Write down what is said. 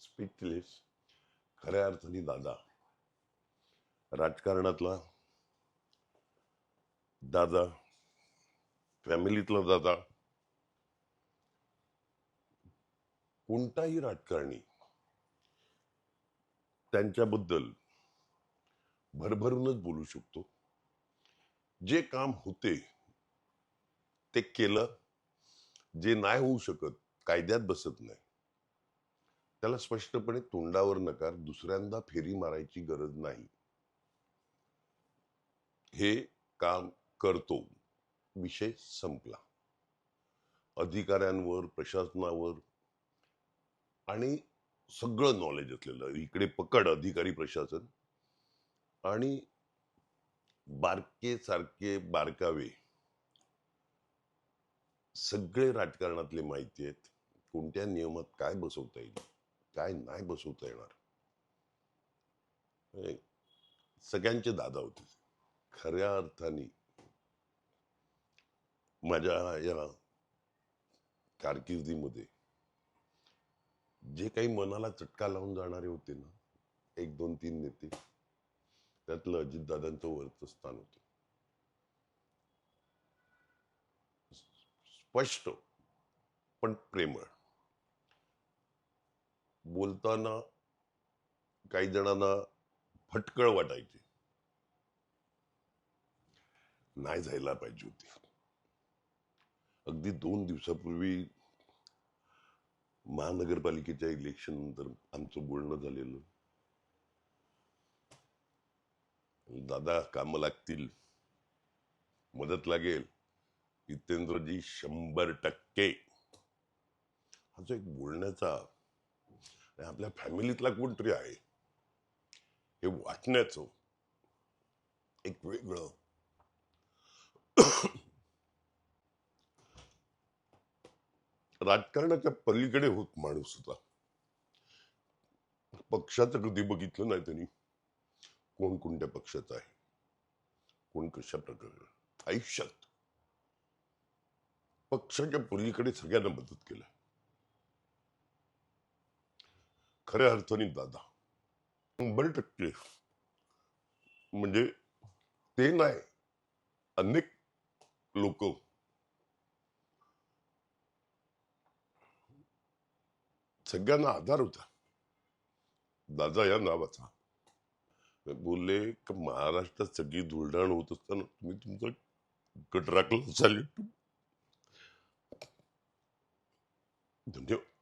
Speechless खऱ्या अर्थाने दादा. राजकारणातला दादा फॅमिलीतला दादा कोणताही राजकारणी त्यांच्याबद्दल भरभरूनच बोलू शकतो. जे काम होते ते केलं. जे नाही होऊ शकत कायद्यात बसत नाही. त्याला स्पष्टपणे तोंडावर नकार दुसऱ्यांदा फेरी मारायची गरज नाही. हे काम करतो. विषय संपला. अधिकाऱ्यांवर प्रशासनावर आणि सगळं नॉलेज असलेलं इकडे पकड अधिकारी प्रशासन आणि बारके सारखे बारकावे. सगळे राजकारणातले माहिती आहेत. कोणत्या नियमात काय बसवता येईल? काय नाही बसवता येणार. सगळ्यांचे दादा होते. खऱ्या अर्थाने माझ्या या कारकिर्दीमध्ये जे काही मनाला चटका लावून जाणारे होते ना एक दोन तीन नेते त्यातलं अजितदादांचं वरचं स्थान होतं. स्पष्ट पण प्रेमळ. बोलताना काही जणांना फटकळ वाटायची. नाही जायला पाहिजे होती. अगदी दोन दिवसापूर्वी महानगरपालिकेच्या इलेक्शन नंतर आमचं बोलणं झालेलं. दादा कामं लागतील. मदत लागेल. जितेंद्रजी शंभर टक्के. हा जो एक बोलण्याचा आणि आपल्या फॅमिलीतला कोणतरी आहे. हे वाटण्याचं एक वेगळं राजकारणाच्या पलीकडे होत माणूस होता. पक्षाचं कधी बघितलं नाही त्यांनी. कोण कोणत्या पक्षाचा आहे? कोण कशा प्रकारे? आयुष्यात. पक्षाच्या पलीकडे सगळ्यांना मदत केलं. खऱ्या अर्थाने दादा. शंभर टक्के म्हणजे ते नाही. अनेक लोक सगळ्यांना आधार होता. दादा या नावाचा. बोलले की महाराष्ट्रात सगळी धुळधाण होत असताना तुम्ही तुमचा गट राखला चालेल धन्यवाद